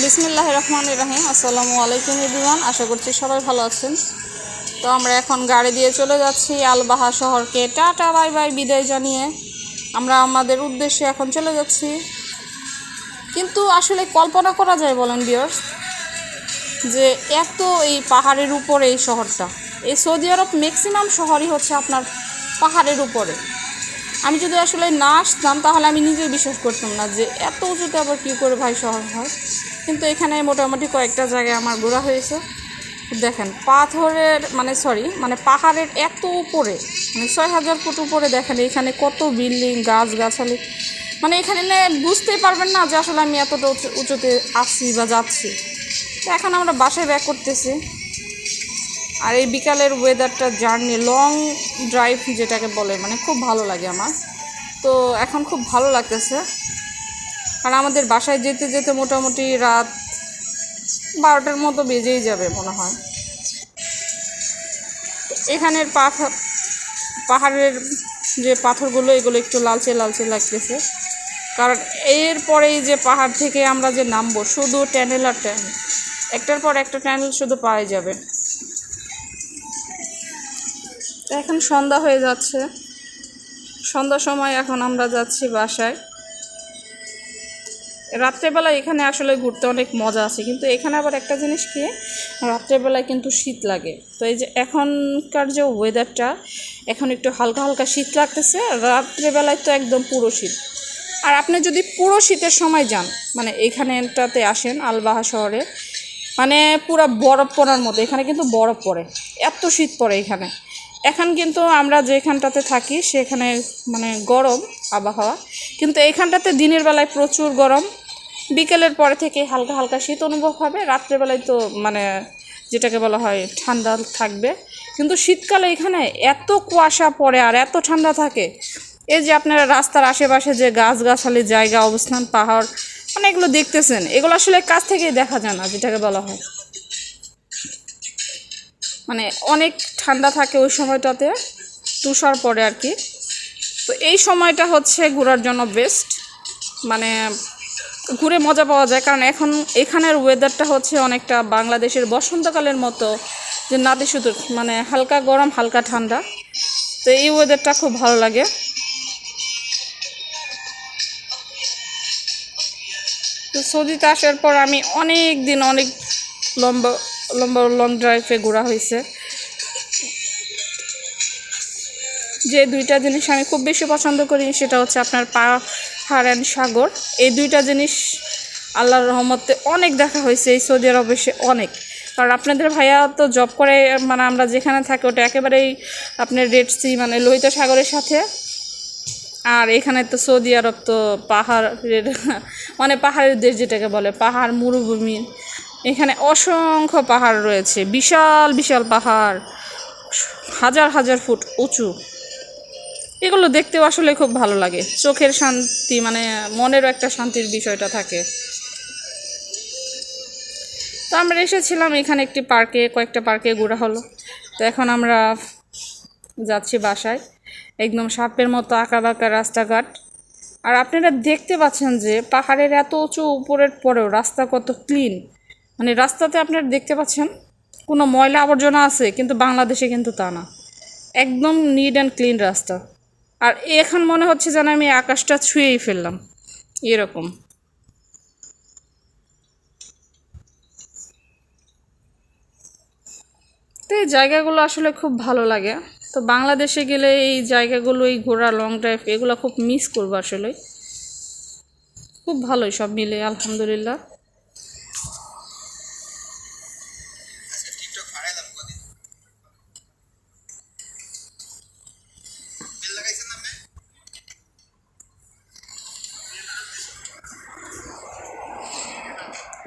বিসমিল্লাহ রহমান রাহিম। আসসালামু আলাইকুম এভরিওয়ান, আশা করছি সবাই ভালো আছেন। তো আমরা এখন গাড়ি দিয়ে চলে যাচ্ছি আলবাহা শহরকে। টাটা, বাই বাই, বিদায় জানিয়ে আমরা আমাদের উদ্দেশ্যে এখন চলে যাচ্ছি। কিন্তু আসলে কল্পনা করা যায় বলেন বিয়ার্স যে এত এই পাহাড়ের উপরে এই শহরটা। এই সৌদি আরব ম্যাক্সিমাম শহরই হচ্ছে আপনার পাহাড়ের উপরে। আমি যদি আসলে না আসতাম, তাহলে আমি নিজেই বিশ্বাস করতাম না যে এত উঁচুতে আবার কী করে ভাই শহর হয়। কিন্তু এখানে মোটামুটি কয়েকটা জায়গায় আমার ঘোরা হয়েছে। দেখেন, পাথরের মানে সরি মানে পাহাড়ের এত উপরে মানে ছয় হাজার ফুট উপরে দেখেন, এখানে কত বিল্ডিং গাছ গাছালি মানে এখানে নে বুঝতেই পারবেন না যে আসলে আমি এতটা উঁচু, উঁচুতে আসছি বা যাচ্ছি। তো এখন আমরা বাসায় ব্যাক করতেছি। আর এই বিকালের ওয়েদারটা জার্নি লং ড্রাইভ যেটাকে বলে মানে খুব ভালো লাগে আমার। তো এখন খুব ভালো লাগতেছে। আর আমাদের বাসায় যেতে যেতে মোটামুটি রাত বারোটার মতো বেজেই যাবে মনে হয়। এখানের পাথর পাহাড়ের যে পাথরগুলো, এগুলো একটু লালচে লালচে লাগতেছে। কারণ এরপরেই যে পাহাড় থেকে আমরা যে নামবো, শুধু ট্যানেল আর ট্যানেল একটার পর একটা ট্যানেল শুধু পাওয়া যাবে। এখন সন্ধ্যা হয়ে যাচ্ছে। সন্ধ্যার সময় এখন আমরা যাচ্ছি বাসায়। রাত্রেবেলা এখানে আসলে ঘুরতে অনেক মজা আছে, কিন্তু এখানে আবার একটা জিনিস কি? রাত্রেবেলায় কিন্তু শীত লাগে। তো এই যে এখনকার যে ওয়েদারটা এখন একটু হালকা হালকা শীত লাগতেছে, রাত্রেবেলায় তো একদম পুরো শীত। আর আপনি যদি পুরো শীতের সময় যান মানে এইখানেটাতে আসেন, আলবাহা শহরে মানে পুরো বরফ পড়ার মতো, এখানে কিন্তু বরফ পড়ে। এত শীত পড়ে এখানে। এখন কিন্তু আমরা যেখানটাতে থাকি সেখানে মানে গরম আবহাওয়া। কিন্তু এইখানটাতে দিনের বেলায় প্রচুর গরম। বিকেলের পরে থেকে হালকা হালকা শীত অনুভব হবে। রাত্রেবেলায় তো মানে যেটাকে বলা হয় ঠান্ডা থাকবে। কিন্তু শীতকালে এখানে এত কুয়াশা পড়ে আর এত ঠান্ডা থাকে। এই যে আপনারা রাস্তার আশেপাশে যে গাছগাছালি জায়গা, অবস্থান, পাহাড় মানে এগুলো দেখতেছেন। এগুলো আসলে কাছ থেকেই দেখা যায় না, যেটাকে বলা হয়। মানে অনেক ঠান্ডা থাকে ওই সময়টাতে, তুষার পড়ে আর কি। তো এই সময়টা হচ্ছে ঘোরার জন্য বেস্ট মানে ঘুরে মজা পাওয়া যায়, কারণ এখন এখানের ওয়েদারটা হচ্ছে অনেকটা বাংলাদেশের বসন্তকালের মতো, যে নাতিশুতুর মানে হালকা গরম, হালকা ঠান্ডা। তো এই ওয়েদারটা খুব ভালো লাগে। তো সৌদিতে আসার পর আমি অনেক দিন অনেক লম্বা লম্বা লং ড্রাইভে ঘোরা হয়েছে। যে দুইটা জিনিস আমি খুব বেশি পছন্দ করি সেটা হচ্ছে আপনার পাহাড় অ্যান্ড সাগর। এই দুইটা জিনিস আল্লাহর রহমতে অনেক দেখা হয়েছে, এই সৌদি আরবে অনেক। কারণ আপনাদের ভাইয়া তো জব করে মানে আমরা যেখানে থাকি ওটা একেবারেই আপনার রেড সি মানে লোহিত সাগরের সাথে। আর এখানে তো সৌদি আরব তো পাহাড়ের মানে পাহাড়ের দেশ যেটাকে বলে, পাহাড়, মরুভূমি। এখানে অসংখ্য পাহাড় রয়েছে, বিশাল বিশাল পাহাড়, হাজার হাজার ফুট উঁচু। এগুলো দেখতেও আসলে খুব ভালো লাগে। চোখের শান্তি মানে মনেরও একটা শান্তির বিষয়টা থাকে। তো আমরা এসেছিলাম, এখানে একটি পার্কে, কয়েকটা পার্কে ঘোরা হলো। তো এখন আমরা যাচ্ছি বাসায়, একদম সাপের মতো আঁকা বাঁকা রাস্তাঘাট। আর আপনারা দেখতে পাচ্ছেন যে পাহাড়ের এত উঁচু, উপরের পরেও রাস্তা কত ক্লিন। মানে রাস্তাতে আপনারা দেখতে পাচ্ছেন, কোনো ময়লা আবর্জনা আছে, কিন্তু বাংলাদেশে কিন্তু তা না। একদম নিট অ্যান্ড ক্লিন রাস্তা। আর এখন মনে হচ্ছে যেন আমি আকাশটা ছুঁয়েই ফেললাম। এরকম। তো এই জায়গাগুলো আসলে খুব ভালো লাগে। তো বাংলাদেশে গেলে এই জায়গাগুলো এই ঘোরা লং ড্রাইভ এগুলো খুব মিস করব আসলে খুব ভালোই সব মিলে, আলহামদুলিল্লাহ টিকটক ফাড়াইলাম কদিন বেল লাগাইছেন না আপনি?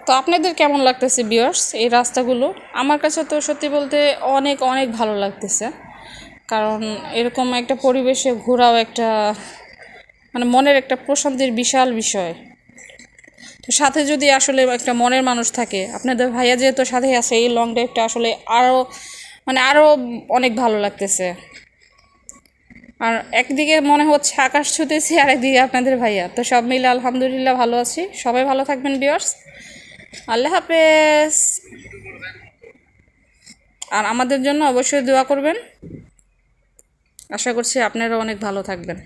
তো আপনাদের কেমন লাগতেছে বিয়ার্স এই রাস্তাগুলো? আমার কাছে তো সত্যি বলতে অনেক অনেক ভালো লাগতেছে। কারণ এরকম একটা পরিবেশে ঘোরাও একটা মানে মনের একটা প্রশান্তির বিশাল বিষয়। তো সাথে যদি আসলে একটা মনের মানুষ থাকে, আপনাদের ভাইয়া যেহেতু সাথে আছে, এই লং ড্রাইভটা আসলে আরও মানে আরও অনেক ভালো লাগতেছে। আর একদিকে মনে হচ্ছে আকাশ ছুতেছি আর একদিকে আপনাদের ভাইয়া। তো সব মিলে আলহামদুলিল্লাহ ভালো আছি। সবাই ভালো থাকবেন বিয়ার্স আল্লাহ হাফেজ। আর আমাদের জন্য অবশ্যই দোয়া করবেন। আশা করছি আপনারা অনেক ভালো থাকবেন।